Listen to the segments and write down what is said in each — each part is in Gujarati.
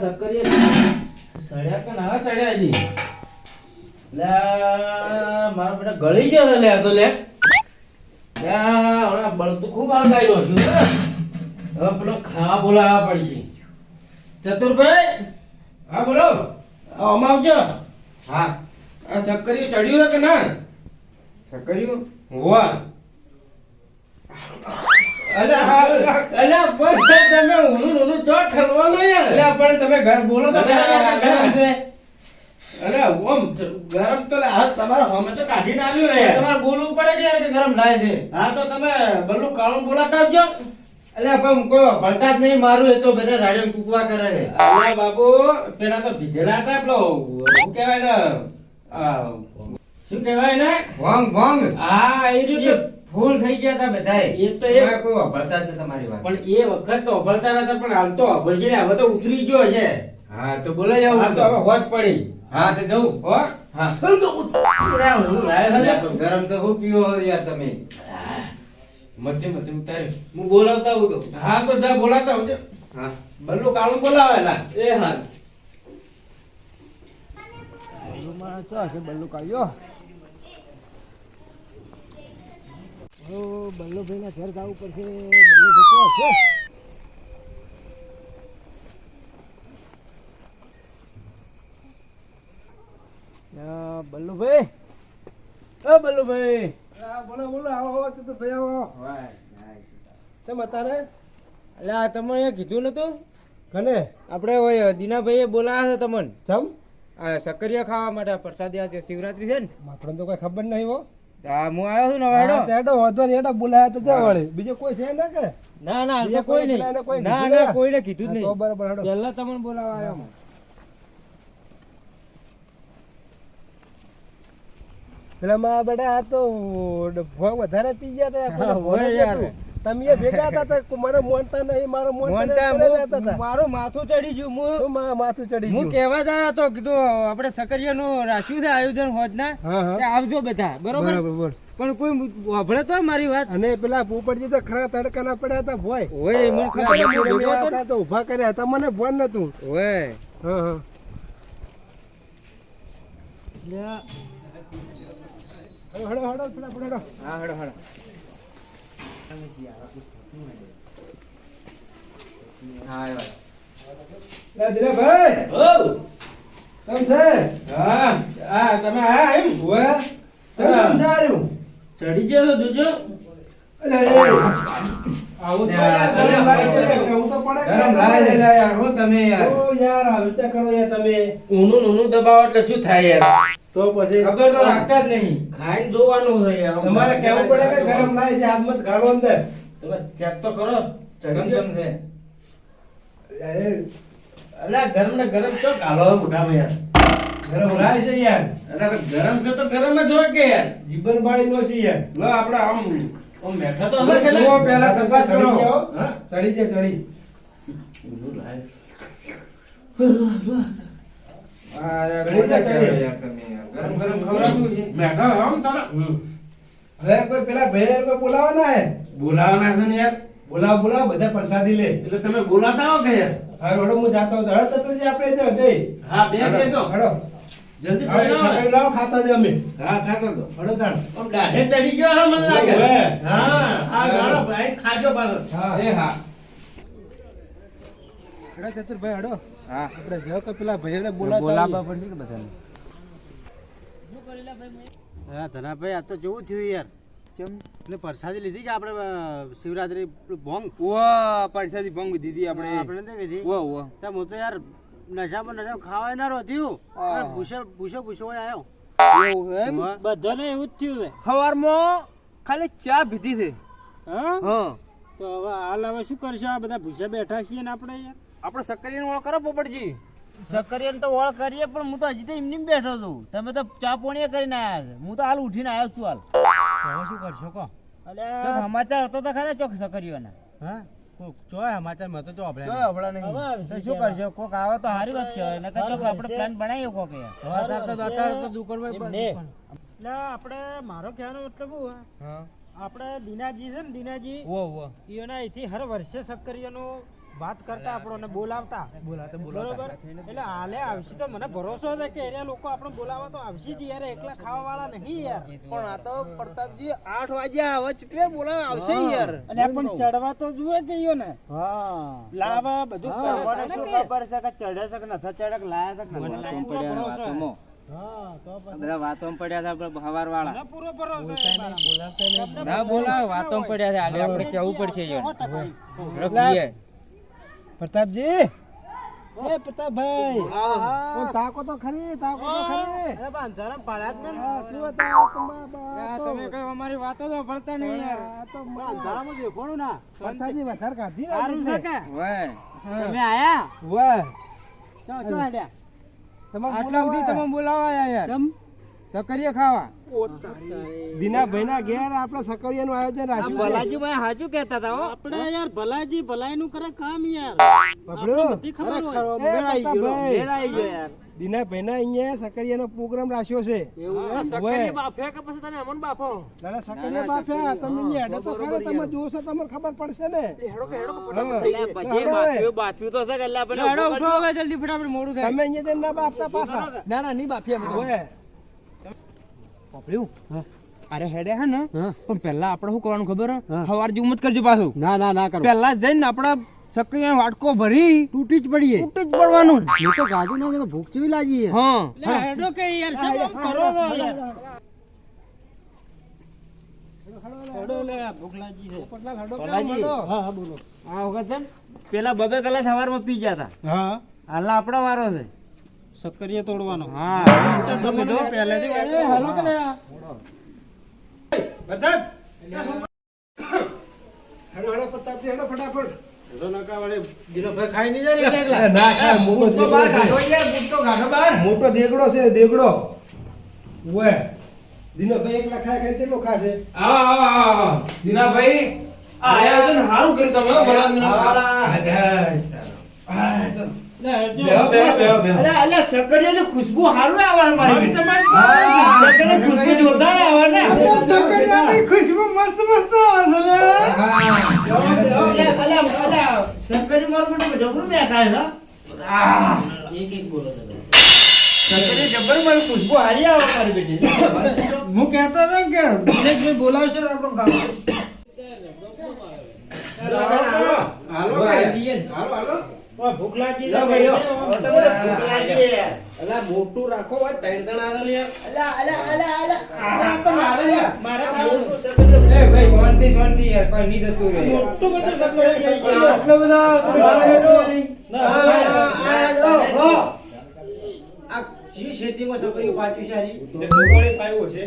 સક્કરીએ ચડ્યા કે ના ચડ્યા છે લે મારો બેટા ગળી ગયો છે લે તો લે. લે હમણાં બળતું ખૂબ હળગાવ્યો છું હવે પેલો ખાવા બોલાવવા પડશે. ચતુરભાઈ? હા બોલો. આ આવજો. હા. આ સક્કરીએ ચડ્યું કે ના? સકર્યું હોવા. અલ્યા હા અલ્યા બસ તમે ઊનું ઊનું ચો ઠરવાનું યાર. એટલે પણ તમે ઘર બોલો તો અરે, ખરા યાર, અરે, ગરમ છે? અરે ઓમ ગરમ તો હાથ તમારા હોમે તો કાઢીને આલ્યું હે તમારે બોલવું પડે કે યાર કે ગરમ થાય છે? હા તો તમે બલ્લુ કાળું બોલાતા આવજો. એટલે પણ કોઈ ભળતા જ નહીં મારું એ તો બધા રાડે કૂકવા કરે છે. બાબુ પેલા તો ભીધેલા હતા પેલો શું કેવાય ને શું કેવાય ને ભોંગ ભોંગ. હા એ ફૂલ થઈ ગયા હતા બધા એ તો એ- એમાં કોઈ ભળતા જ તમારી વાત. પણ એ વખત તો અભળતા નતા પણ હાલ તો અભળશે ને હવે તો ઉતરી ગયો છે. હા તો બોલાઈ હા જાવ તો હવે હોજ પડી. હા તે જવું. હો? હા. હું તો ગરમ તો હું પીવો યાર તમે. મધ્ય મધ્ય ઉતારે હું બોલાવતા હું તો. હા તો જા બોલાતા હું હા. બલ્લુ કાળું બોલાવે ના એ હાલ. બલ્લુ કાઢ્યો બલ્લુભાઈ ના ઘર જવું પડશે. બલ્લુભાઈ ક્યાં છે. બલ્લુભાઈ. ઓ બલ્લુભાઈ. બોલો બોલો આવો આવો તો ભાઈ આવો. કેમ અત્યારે? એટલે આ તમે કીધું નતું? કને? આપણે ઓય દીનાભાઈએ બોલાયા છે તમને. જમ આ સક્કરિયા ખાવા માટે પ્રસાદી આજે શિવરાત્રી છે ને. માખણ તો કઈ ખબર નહીં હો. હા હું આવ્યો છું નવાડો હા, તો હેડો વાંધો નહીં, હેડો બોલાયા તો જા વળી. બીજો કોઈ છે ને કે ના ના તો કોઈ નહીં ના ના ના? કોઈને કીધું જ નહીં બરાબર હેડો પહેલા તમને બોલાવા આવ્યો. પેલા માં બેટા આ તો વધારે પી ગયા હતા હોય યાર. તમે ભેગા હતા તો મને મોનતા નહીં મારો મોનતા. મારું માથું ચડી ગયું હું માથું ચડી હું કહેવા જાય તો કીધું આપણે સકરિયાનું રાખ્યું છે આયોજન હોજના ના આવજો બધા. બરોબર? બરાબર પણ કોઈ વાભળે તો મારી વાત? અને પેલા પોપટજી તો ખરા તડકાના પડ્યા હતા ભોય. ઓય મને ખબર ને. તો ઊભા કર્યા હતા મને ફોન નતું. ઓય. હા હા. હડો હડો હડો હા હડો હડો કેમ છે? હા તમે એમ કેમ ચડી ગયો તો જોજો આવું તો યાર તો પડે યાર, હું તમે યાર ઓ યાર, આવી રીતે કરો યાર તમે. ઊનું ઊનું દબાવો એટલે શું થાય યાર તો પછી ખબર તો રાખતા જ નહીં. ખાઈને જોવાનું છે યાર. તમારે કેવું પડે કે ગરમ થાય છે હાથમાં મત ગાળો અંદર. તમે ચેક તો કરો. ગમ ચડી છે? અરે, અલા ગરમ ને ગરમ ચો ગાળો મોઢામાં યાર. ગરમ રાય છે યાર. અલા તો ગરમ છે તો ગરમ જ હોય કે યાર? જીવન બાળી નો છે યાર. લો આપણે આમ આમ બેઠા તો હશે કે લો પહેલા તપાસ ચડી કરો. હા? ચડી જાય ચડી. અરે ઘડી જા, ખોટા યાર તમે યાર. ગરમ ગરમ ખવડાવવું છે. બેઠા આમ તારા. હવે કોઈ પેલા ભાઈને કોઈ બોલાવાના હે? બોલાવાના છે ને યાર. બોલાવ બોલાવ બધા પ્રસાદી લે. એટલે તમે બોલાતા આવો કે યાર? હા રોડો હું જાતો હતો હળદ ચતુર્થી આપણે જો ગઈ હા બે બે તો હળો. જલ્દી પડી. સકાળે લાવો ખાતા જ અમે. હા ખાતો તો હળો તાણ. આમ દાઢે ચડી ગયો હે મને લાગે. હા આ ગાળો ભાઈ ખાજો પાછો. હા. એ હા. હળો ચતુરભાઈ હળો. હા. આપણે જો કે પેલા ભાઈને બોલાવતા પડશે કે બધાને. હા ધનાભાઈ આ તો જેવું થયું યાર. કેમ? એટલે પ્રસાદી લીધી કે આપણે શિવરાત્રી ભોંગ? ઓ પરસાદી ભંગ દીધી આપણે. આપણે તો લીધી. ઓ ઓ ત્યાં હું તો યાર નશામાં નશા ખાવાય ના રહ્યો ભૂસો ભૂસો ભૂસો આવ્યો બધાને એવું જ થયું છે. સવારમાં ખાલી ચા પીધી છે. હા? હા. તો હવે હાલ હવે શું કરશો? આ બધા ભૂસા બેઠા છીએ ને આપણે યાર. આપણે સક્કરીનો ઓળ કરો પોપટજી. સક્કરિયાને તો ઓળ કરીએ પણ હું તો હજી તો એમની બેઠો છું. તમે તો ચા પોણીએ કરીને આવ્યા છે. હું તો હાલ ઉઠીને આવ્યો છું હાલ. હવે શું કરશો કહો? ચોક સમાચાર હતો તો ખરા ચોક સકરિયોના હા? ચોય સમાચાર મેં તો ચો આપણે જો નહીં તો શું કરજો કોક આવે તો સારી વાત કહેવાય. નકર ચોક આપણે પ્લાન બનાવીએ કોક. યાર એટલે આપણે મારો કહેવાનો મતલબ હું. આપણે દીનાજી છે ને દીનાજી ઓ ઓ એના અહીંથી હર વર્ષે સક્કરિયાનું વાત કરતા આપણને બોલાવતા. બોલાવતા બરોબર? એટલે હાલે આવશે તો મને ભરોસો છે કે એરિયા લોકો આપણે બોલાવવા તો આવશે જ યાર એકલા ખાવા વાળા નહીં યાર. પણ આ તો પ્રતાપજી આઠ વાગ્યા આવે છે બોલાવા આવશે યાર. અને પણ ચડવા તો જુએ કે ઈયો ને. હા. લાવા બધું કરે મને શું ખબર છે કે ચડે છે કે નથી ચડે કે લાયા છે કે મને નથી? બધા પડ્યા હતા હવાર વાળા મારામાં. ના બોલાવે વાતો પડ્યા છે. આલે આપણે કેવું પડશે. પ્રતાપજી. એ પ્રતાપભાઈ. ઓ, તાકો તો ખરી તાકો તો ખરી. અરે પણ પાડ્યા જ ને. શું હતા તમારા આ તમે કઈ અમારી વાતો તો ભળતા નહીં યાર. આ તો પણ અંધારામાં કોણ ના. વરસાદની વધાર કાઢી ને સારું છે. કે? ઓય. તમે આયા? વાહ. ચો ચો આડ્યા તમારે આટલા સુધી તમે બોલાવા આયા યાર. કેમ? સકરીએ ખાવા. દીના ભાઈના ઘેર આપણે સકરિયાનું આયોજન રાખ્યું ભલાજી ભાઈ હાજુ કેતા હતા આપડે યાર ભલાજી ભલાઈનું કરે કામ યાર. બબડો, બધી ખબર હોય. ખરેખર એ મેળ આઈ ગયો. પ્રતાપભાઈ. મેળ આઈ ગયો યાર. દીના ભાઈના અહીંયા સકરિયાનો પ્રોગ્રામ રાખ્યો છે. એવું એમ? ઓય. બાફે કે પછી તને અમન બાફો? ના, ના, સકરિયા બાફ્યા તમે અહીંયા હેડો તો ખરા તમે જોશો તમને ખબર પડશે ને. હા. પછી હેડો હવે. બાફ્યું તો છે કે એટલે આપણે હેડો ઉઠો હવે જલ્દી ફટાફટ મોડું થાય. તમે અહીંયા ના બાફતા પાછા. ના ના નહીં બાફી અરે હેડે હે ને પણ પહેલા આપણે શું કરવાનું ખબર? સવાર જેવું મત કરજો પાછું. ના ના ના કરો. પહેલા જઈને આપણે સકરીયા વાટકો ભરી તૂટી જ પડીએ. તૂટી જ પડવાનું. હું તો ગાજુ ના તો ભૂખ ચેવી લાગી હા. હેડો કે યાર ચમ કરો છો યાર હેડો લે ભૂખ લાગી છે. પોપટલાલ હેડો કેમ ભલાજી. હેડો? હા હા બોલો. આ વખત પેલા બબે કલાક સવારમાં પી ગયા હતા. હા. હાલ આપણો વારો છે. સક્કરીએ તોડવાનો. હા. તમે તો પહેલેથી વાત હાલો કે લે આ. હેડો હેડો પ્રતાપજી હેડો ફટાફટ. મોટો દેગડો. છે દેગડો. ઓય દિનોભાઈ એકલા ખાય ખાય કેટલો ખાશે દીનાભાઈ આ આયોજન સારું કર્યું તમે હો, બોલાવીને. હા. હા, ચાલો. લે, હેડજો. બેહો, બેહો, બેહો, બેહો. અલ્યા, અલ્યા, સક્કરીયાની ખુશ્બુ સારું આવે અમારી. મસ્ત, બેન. મસ્ત. હા, સક્કરીયાની ખુશ્બુ જોરદાર આવે ખુશ્બુ મસ્ત મસ્ત આવે છે અલ્યા, અલ્યા, અલ્યા, સક્કરી મારું જબરું એક એક બોલો ખુશ્બુ હારી આવે મારી બેટી. હું કહેતો હતો કે દિનેશભાઈ બોલાવશે આપણું કામ. હાલો. હાલો હાલો. ભૂખ લાગી છે. અલા મોટું રાખો ત્રણ ત્રણ આવે લે. આ તો મારે યાર. મારે ખાવાનું સક્કરીયું. એ ભાઈ શાંતિ શાંતિ યાર કોઈ નહીં થતું રે મોટું બધું સક્કરીયું. આટલો બધો ના, આ, આ, જો, હો. આ જી ખેતીમાં સક્કરીયું પાક્યું છે હારી? ડુંગળી પાયો છે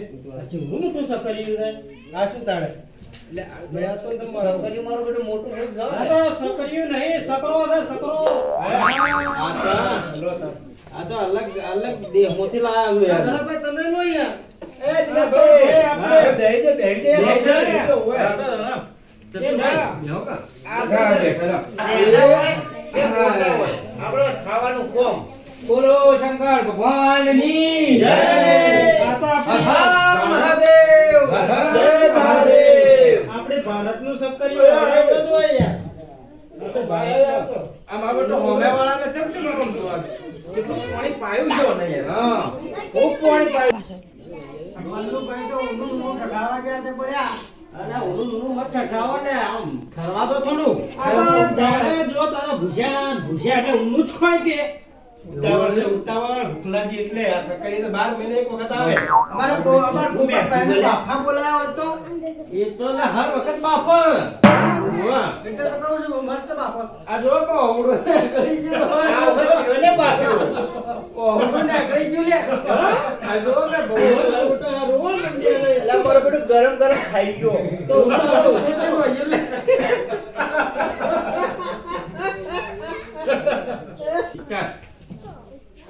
ચેવડું મોટું સક્કરીયું આ શું સકરો આ ના. ખાવાનું કોમ. બોલો શંકર ભગવાનની. જય. આ તો હર આપણે મહાદેવ. જય મહાદેવ. આપણે ભારતનું સબ યાર. આપણે ભારત તો. આ મારો બેટો હોમેવાળાને ચમ ચમ આમ જોવા? કેટલું પાણી પાયું છે ને યાર. હા. ખૂબ પાણી પાયું. મલ્લુભાઈ તો ઊંધું ઊંધું ઠઠાવા ગયા તે પડ્યા. અરે ઊંધું ઊંધું મત ઠઠાવો ને આમ ખરવા દો થોડું. આ જો તારા ભૂસ્યા ભૂસ્યા એટલે ઊંધું જ ખોય કે ઉતાવળ છે, ઉતાવળ. ભૂખ એટલે આ સક્કરી તો બાર મહિને એક વખત આવે. અમારે બો- અમારે ભૂપતભાઈને બાફા બોલાયા હોત એ તો લે હર વખત બાપા વાહ. એટલે તો કહું છું મસ્ત બાફો. આ જો કો ઓવડો કરી ગયો. આ વખત પીઓને બાફ્યો. ઓવડો ને કરી ગયો લે. આ જો કે બહુ મોટો આ રોલ મંડી લે એટલે મારો ગરમ ગરમ ખાઈ ગયો. તો ઉતાવળ લે.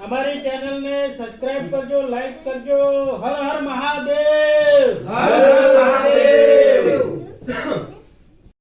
અમારી ચેનલ ને સબસ્ક્રાઇબ કરજો લાઈક કરજો. હર હર મહાદેવ. હર હર મહાદેવ.